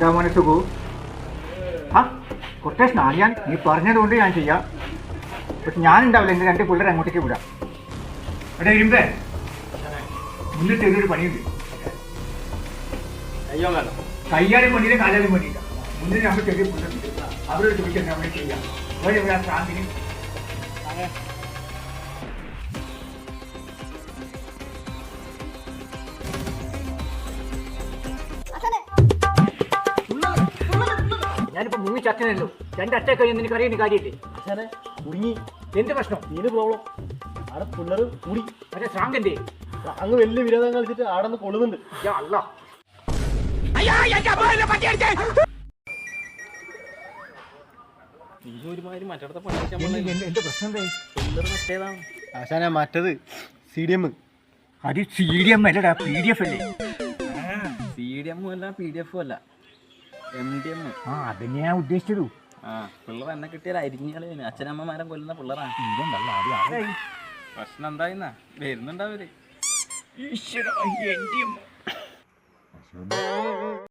എന്താ മോനെ സുഖു. ആ കൊട്ടേഷൻ ആ ഞാൻ നീ പറഞ്ഞതുകൊണ്ട് ഞാൻ ചെയ്യാം. പക്ഷെ ഞാൻ ഉണ്ടാവില്ല എന്റെ രണ്ട് പിള്ളേർ അങ്ങോട്ടേക്ക് വിടാം. എടാ ഇരുമ്പേ. മുന്നിൽ ചെറിയൊരു പണിയുണ്ട്. കയ്യാലും പണിയില്ല കാലാലും പണിയില്ല. മുന്നിൽ നമ്മൾ ചെറിയ പിള്ളേർ അവരോട് ചോദിച്ചാൽ നമ്മൾ ചെയ്യാം? അവരെ ഇവിടെ ആ ശാന്തിന് ഞാനിപ്പോ മുങ്ങി രണ്ട് രണ്ടറ്റ കഴിഞ്ഞ് നിനക്ക് അറിയുന്ന കാര്യമില്ലേ? അച്ഛനെ കുടുങ്ങി. എന്ത് പ്രശ്നം? നീന് പ്രോബ്ലം അവിടെ പിള്ളേർ കൂടി. മറ്റേ ശ്രാങ്കന്റെ അങ്ങ് വലിയ വിരോധം കളിച്ചിട്ട് ആടെ നിന്ന് കൊള്ളുന്നുണ്ട്. യാ അല്ല എന്റെ ആശാനെ മറ്റത് സി ഡി എം അത് സി ഡി എം അല്ലടാ പി ഡി എഫ് അല്ലേ? സി ഡി എമ്മും അല്ല പി ഡി എഫും അല്ല. ആ അതിനെ ഞാൻ ഉദ്ദേശിച്ചത്. ആ പിള്ളേർ എന്നെ കിട്ടിയാൽ അരിഞ്ഞാൽ അച്ഛനമ്മമാരെ കൊല്ലുന്ന പിള്ളേരാണ്. പ്രശ്നം എന്തായിന്നാ? വരുന്നുണ്ടാവര്. ഈശ്വരാ.